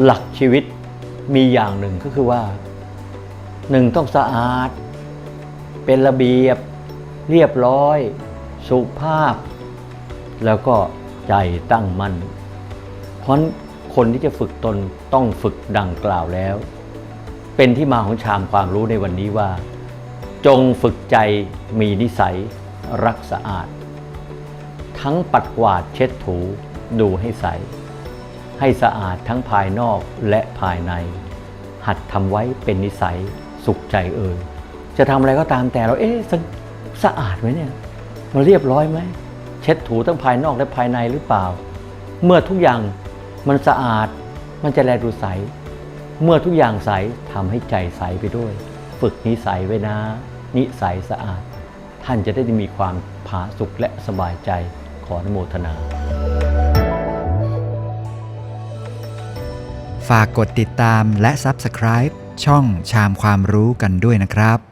หลักชีวิตมีอย่างหนึ่งก็คือว่าหนึ่งต้องสะอาด เป็นระเบียบ เรียบร้อย สุภาพ แล้วก็ใจตั้งมั่นเพราะคนที่จะฝึกตนต้องฝึกดังกล่าวแล้ว เป็นที่มาของชามความรู้ในวันนี้ว่า จงฝึกใจมีนิสัย รักสะอาด ทั้งปัดกวาดเช็ดถูดูให้ใส ให้สะอาดทั้งภายนอกและภายใน หัดทำไว้เป็นนิสัยสุขใจเอ่ยจะทำอะไรก็ตามแต่เราเอ๊ะสะสะอาดไหมเนี่ยมันเรียบร้อยไหมเช็ดถูทั้งภายนอกและภายในหรือเปล่า เมื่อทุกอย่างมันสะอาดมันจะแลดูใส เมื่อทุกอย่างใสทำให้ใจใสไปด้วย ฝึกนิสัยไว้นะ นิสัยสะอาด ท่านจะได้มีความผาสุกและสบายใจขออนุโมทนา ฝากกดติดตามและ Subscribe ช่องชามความรู้กันด้วยนะครับ